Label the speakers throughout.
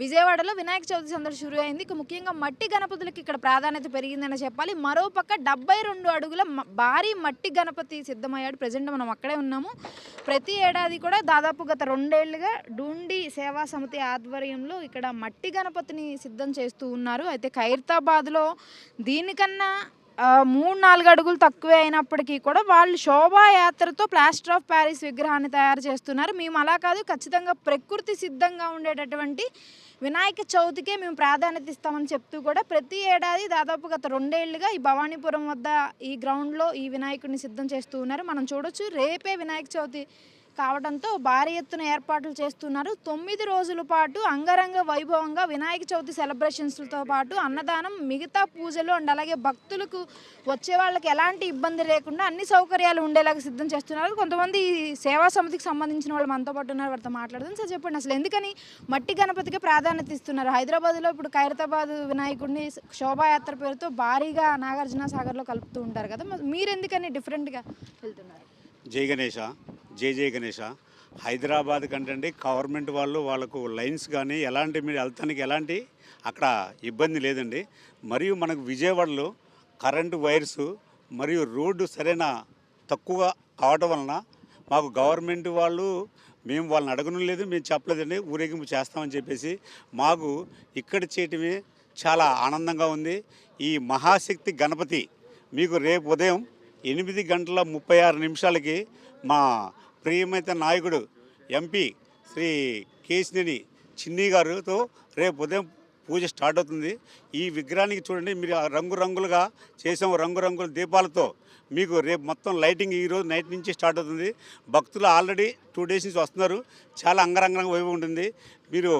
Speaker 1: విజయవాడలో వినాయక చవితి సందడి షురు అయింది. ఇక ముఖ్యంగా మట్టి గణపతులకి ఇక్కడ ప్రాధాన్యత పెరిగిందని చెప్పాలి. మరోపక్క డెబ్బై రెండు అడుగుల భారీ మట్టి గణపతి సిద్ధమయ్యాడు. ప్రజెంట్ మనం అక్కడే ఉన్నాము. ప్రతి ఏడాది కూడా దాదాపు గత రెండేళ్ళుగా డూండి సేవా సమితి ఆధ్వర్యంలో ఇక్కడ మట్టి గణపతిని సిద్ధం చేస్తూ ఉన్నారు. అయితే ఖైరతాబాద్లో దీనికన్నా మూడు నాలుగు అడుగులు తక్కువే అయినప్పటికీ కూడా వాళ్ళు శోభాయాత్రతో ప్లాస్టర్ ఆఫ్ ప్యారిస్ విగ్రహాన్ని తయారు చేస్తున్నారు. మేము అలా కాదు ఖచ్చితంగా ప్రకృతి సిద్ధంగా ఉండేటటువంటి వినాయక చవితికే మేము ప్రాధాన్యత ఇస్తామని చెప్తూ కూడా ప్రతి ఏడాది దాదాపు గత రెండేళ్ళుగా ఈ భవానీపురం వద్ద ఈ గ్రౌండ్లో ఈ వినాయకుడిని సిద్ధం చేస్తూ ఉన్నారు. మనం చూడొచ్చు రేపే వినాయక చవితి కావడంతో భారీ ఎత్తున ఏర్పాట్లు చేస్తున్నారు. తొమ్మిది రోజుల పాటు అంగరంగ వైభవంగా వినాయక చవితి సెలబ్రేషన్స్తో పాటు అన్నదానం మిగతా పూజలు అండ్ అలాగే భక్తులకు వచ్చే వాళ్ళకి ఎలాంటి ఇబ్బంది లేకుండా అన్ని సౌకర్యాలు ఉండేలాగా సిద్ధం చేస్తున్నారు. కొంతమంది ఈ సేవా సమితికి సంబంధించిన వాళ్ళు మనతో పాటు ఉన్నారు. వారితో మాట్లాడదాం. సార్ చెప్పండి అసలు ఎందుకని మట్టి గణపతికి ప్రాధాన్యత ఇస్తున్నారు? హైదరాబాద్లో ఇప్పుడు ఖైరతాబాద్ వినాయకుడిని శోభాయాత్ర పేరుతో భారీగా నాగార్జున సాగర్లో కలుపుతూ ఉంటారు కదా. మీరు ఎందుకని డిఫరెంట్గా వెళ్తున్నారు?
Speaker 2: జై గణేష. జేజే గణేష. హైదరాబాద్ కంటే గవర్నమెంట్ వాళ్ళు వాళ్ళకు లైన్స్ కానీ ఎలాంటి మీరు వెళ్తానికి ఎలాంటి అక్కడ ఇబ్బంది లేదండి. మరియు మనకు విజయవాడలో కరెంటు వైర్స్ మరియు రోడ్డు సరైన తక్కువ కావటం వలన మాకు గవర్నమెంట్ వాళ్ళు మేము వాళ్ళని అడగడం లేదు మేము చెప్పలేదండి ఊరేగింపు చేస్తామని చెప్పేసి మాకు ఇక్కడ చేయటమే చాలా ఆనందంగా ఉంది. ఈ మహాశక్తి గణపతి మీకు రేపు ఉదయం ఎనిమిది గంటల ముప్పై ఆరు నిమిషాలకి మా ప్రియమైన నాయకుడు ఎంపీ శ్రీ కేసినేని చిన్ని గారితో రేపు ఉదయం పూజ స్టార్ట్ అవుతుంది. ఈ విగ్రహానికి చూడండి మీరు ఆ రంగురంగులుగా చేసాము రంగురంగుల దీపాలతో మీకు రేపు మొత్తం లైటింగ్ ఈరోజు నైట్ నుంచి స్టార్ట్ అవుతుంది. భక్తులు ఆల్రెడీ టూ డేస్ నుంచి వస్తున్నారు. చాలా అంగరంగ వైపు ఉంటుంది. మీరు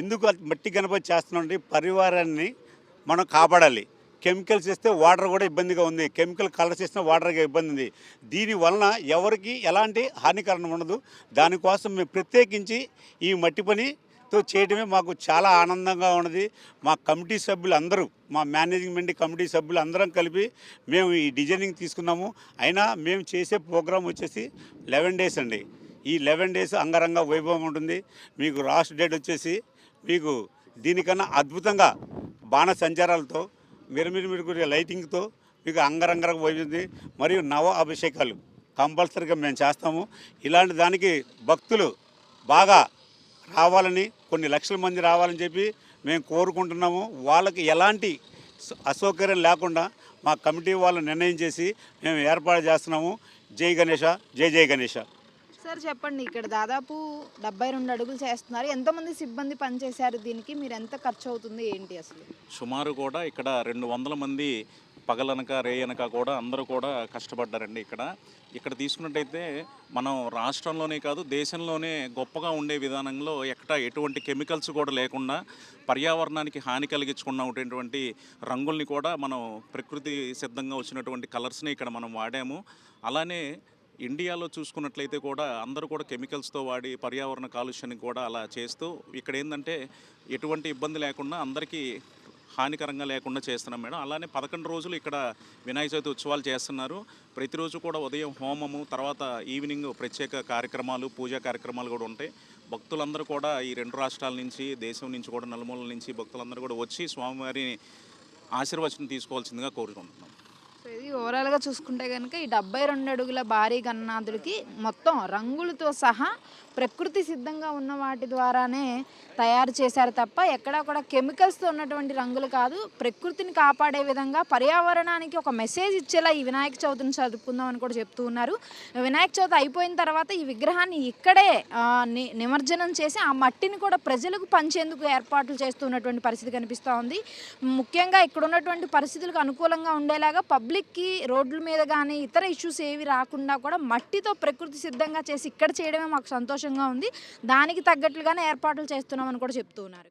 Speaker 2: ఎందుకు మట్టి గణపతి చేస్తున్నామంటే పరివారాన్ని మనం కాపాడాలి. కెమికల్స్ ఇస్తే వాటర్ కూడా ఇబ్బందిగా ఉంది. కెమికల్ కలర్స్ ఇస్తే వాటర్గా ఇబ్బంది ఉంది. దీని వలన ఎవరికి ఎలాంటి హానికరణం ఉండదు. దానికోసం మేము ప్రత్యేకించి ఈ మట్టి పనితో చేయడమే మాకు చాలా ఆనందంగా ఉన్నది. మా కమిటీ సభ్యులు అందరూ మా మేనేజ్మెంట్ కమిటీ సభ్యులు అందరం కలిపి మేము ఈ డిజైనింగ్ తీసుకున్నాము. అయినా మేము చేసే ప్రోగ్రామ్ వచ్చేసి లెవెన్ డేస్ అండి. ఈ లెవెన్ డేస్ అంగరంగ వైభవం ఉంటుంది. మీకు లాస్ట్ డేట్ వచ్చేసి మీకు దీనికన్నా అద్భుతంగా బాణ సంచారాలతో మిరమిరి మిరుగురి లైటింగ్తో మీకు అంగరంగరకు పోయింది. మరియు నవ అభిషేకాలు కంపల్సరీగా మేము చేస్తాము. ఇలాంటి దానికి భక్తులు బాగా రావాలని కొన్ని లక్షల మంది రావాలని చెప్పి మేము కోరుకుంటున్నాము. వాళ్ళకి ఎలాంటి అసౌకర్యం లేకుండా మా కమిటీ వాళ్ళు నిర్ణయం చేసి మేము ఏర్పాటు చేస్తున్నాము. జై గణేష జై జై గణేష.
Speaker 1: సార్ చెప్పండి. ఇక్కడ దాదాపు డెబ్బై రెండు అడుగులు చేస్తున్నారు. ఎంతమంది సిబ్బంది పనిచేశారు దీనికి? మీరు ఎంత ఖర్చు అవుతుంది? ఏంటి అసలు?
Speaker 3: సుమారు కూడా ఇక్కడ రెండు వందల మంది పగలనక రేయనక కూడా అందరూ కూడా కష్టపడ్డారండి ఇక్కడ. ఇక్కడ తీసుకున్నట్టయితే మనం రాష్ట్రంలోనే కాదు దేశంలోనే గొప్పగా ఉండే విధానంలో ఎక్కడ ఎటువంటి కెమికల్స్ కూడా లేకుండా పర్యావరణానికి హాని కలిగించకుండా రంగుల్ని కూడా మనం ప్రకృతి సిద్ధంగా వచ్చినటువంటి కలర్స్ని ఇక్కడ మనం వాడాము. అలానే ఇండియాలో చూసుకున్నట్లయితే కూడా అందరూ కూడా కెమికల్స్తో వాడి పర్యావరణ కాలుష్యాన్ని కూడా అలా చేస్తూ ఇక్కడ ఏంటంటే ఎటువంటి ఇబ్బంది లేకుండా అందరికీ హానికరంగా లేకుండా చేస్తున్నాం మేడం. అలానే పదకొండు రోజులు ఇక్కడ వినాయక చవితి ఉత్సవాలు చేస్తున్నారు. ప్రతిరోజు కూడా ఉదయం హోమము తర్వాత ఈవినింగ్ ప్రత్యేక కార్యక్రమాలు పూజా కార్యక్రమాలు కూడా ఉంటాయి. భక్తులందరూ కూడా ఈ రెండు రాష్ట్రాల నుంచి దేశం నుంచి కూడా నలుమూలల నుంచి భక్తులందరూ కూడా వచ్చి స్వామివారిని ఆశీర్వచనం తీసుకోవాల్సిందిగా కోరుకుంటున్నాం.
Speaker 1: సో ఇది ఓవరాల్గా చూసుకుంటే కనుక ఈ డెబ్బై రెండు అడుగుల భారీ గన్నాథుడికి మొత్తం రంగులతో సహా ప్రకృతి సిద్ధంగా ఉన్న వాటి ద్వారానే తయారు చేశారు తప్ప ఎక్కడా కూడా కెమికల్స్తో ఉన్నటువంటి రంగులు కాదు. ప్రకృతిని కాపాడే విధంగా పర్యావరణానికి ఒక మెసేజ్ ఇచ్చేలా ఈ వినాయక చవితిని చదువుకుందాం అని కూడా చెప్తూ ఉన్నారు. వినాయక చవితి అయిపోయిన తర్వాత ఈ విగ్రహాన్ని ఇక్కడే ని- నిమజ్జనం చేసి ఆ మట్టిని కూడా ప్రజలకు పంచేందుకు ఏర్పాట్లు చేస్తున్నటువంటి పరిస్థితి కనిపిస్తూ ఉంది. ముఖ్యంగా ఇక్కడ ఉన్నటువంటి పరిస్థితులకు అనుకూలంగా ఉండేలాగా పబ్లిక్కి రోడ్ల మీద కానీ ఇతర ఇష్యూస్ ఏవి రాకుండా కూడా మట్టితో ప్రకృతి సిద్ధంగా చేసి ఇక్కడ చేయడమే మాకు సంతోషంగా ఉంది. దానికి తగ్గట్లుగానే ఏర్పాట్లు చేస్తున్నామని కూడా చెప్తూ ఉన్నారు.